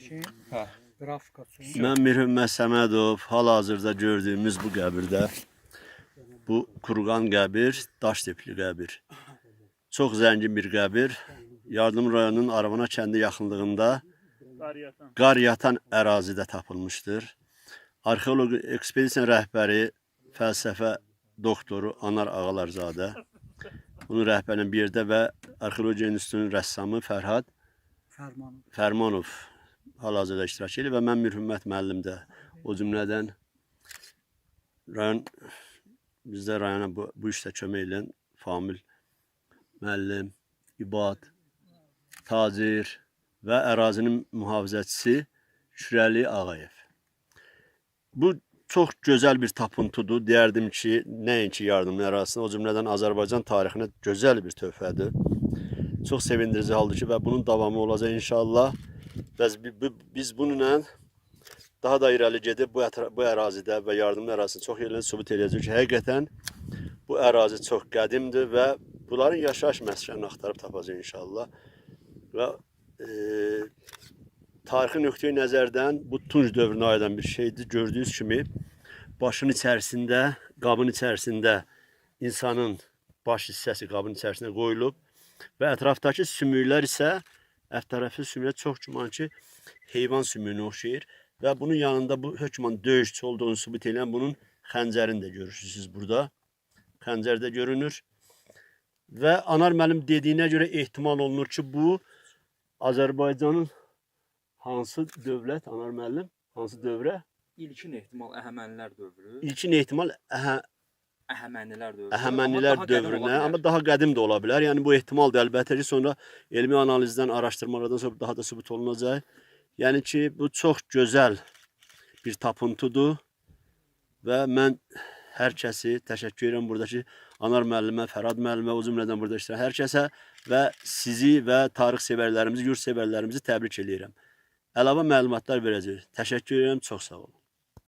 Şey, Hə. grafikası. Mən Mirhümmət Səmədov hal-hazırda gördüyümüz bu qəbirdə bu Kurqan qəbir, daş tipli qəbir. Çox zəngin bir qəbir. Yardım rayonunun Aravana kəndi yaxınlığında qar yatan ərazidə tapılmışdır. Arxeoloq ekspedisiya rəhbəri, fəlsəfə doktoru Anar Ağalarzadə bunun rəhbərinin bir yerdə və Arxeologiya İnstitutunun rəssamı Fərhad. Fərmanov hal-hazırda iştirak edir və mən Mirhümmət müəllim də o cümlədən rayon bizdə rayona bu, bu işdə kömək edən Famil müəllim, İbad, Tacir və ərazinin mühafizəçisi Şürəli Ağayev. Bu çox gözəl bir tapıntıdır. Deyərdim ki, nəinki yardımın ərazisində, o cümlədən Azərbaycan tarixinə gözəl bir töhfədir. Çox sevindirici haldır ki, və bunun davamı olacaq inşallah. Biz, bi- biz bununla daha da irəli gedib bu, bu ərazidə və yardım ərazisində çox yerlərini sübut edəcək ki, həqiqətən bu ərazi çox qədimdir və bunların yaşayış məskənini axtarıb tapacaq inşallah. Və e, tarixi nöqteyi nəzərdən bu Tunc dövrünə aid bir şeydir. Gördüyünüz kimi başın içərisində, qabın içərisində insanın baş hissəsi qabın içərisinə qoyulub və ətrafdakı sümüklər isə ətrafı sümüklər çox güman ki heyvan sümüyünə oxşayır və bunun yanında bu hökmən döyüşçü olduğunu sübut edən bunun xəncərini də görürsünüz burada. Xəncər də görünür. Və Anar müəllim dediyinə görə ehtimal olunur ki, bu Azərbaycanın hansı dövlət Anar müəllim, hansı dövrə? İlkin ehtimal Əhəmənilər dövrü, İlkin ehtimal əhə, Əhəmənilər dövrü. Əhəmənilər daha qədim dövrünə, bilər. amma daha qədim də ola bilər. Yəni bu ehtimal da əlbəttə ki, sonra elmi analizdən, araşdırmalardan sonra daha da sübut olunacaq. Yəni ki, bu çox gözəl bir tapıntıdır və mən hər kəsi təşəkkür edirəm buradakı Anar müəllimə, Fərad müəllimə, o cümlədən burada iştirak hər kəsə və sizi və tarix sevərlərimizi, yurt sevərlərimizi təbrik edirəm. Əlavə məlumatlar verəcək. Təşəkkür edirəm, çox sağ olun.